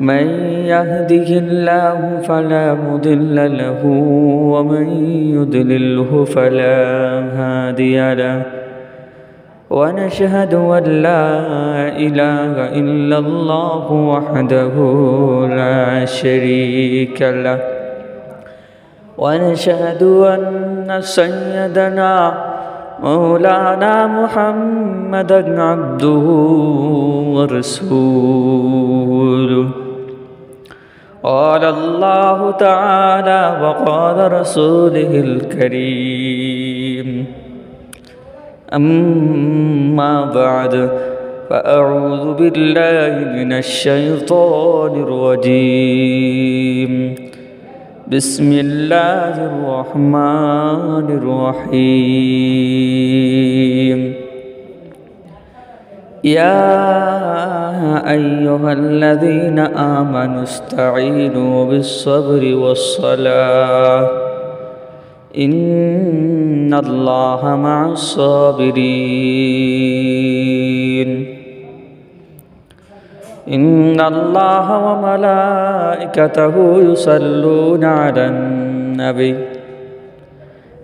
من يهده الله فلا مضل له ومن يضلله فلا هادي له. ونشهد أن لا إله إلا الله وحده لا شريك له. ونشهد أن سيدنا مولانا محمدا عبده ورسوله. قال الله تعالى وقال رسوله الكريم. أما بعد فأعوذ بالله من الشيطان الرجيم. بسم الله الرحمن الرحيم. يا أيها الذين آمنوا استعينوا بالصبر والصلاة. إن الله مع الصابرين. إن الله وملائكته يصلون على النبي.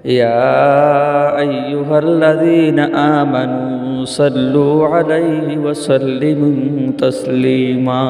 يا أيها الذين آمنوا صلوا عليه وسلموا تسليما.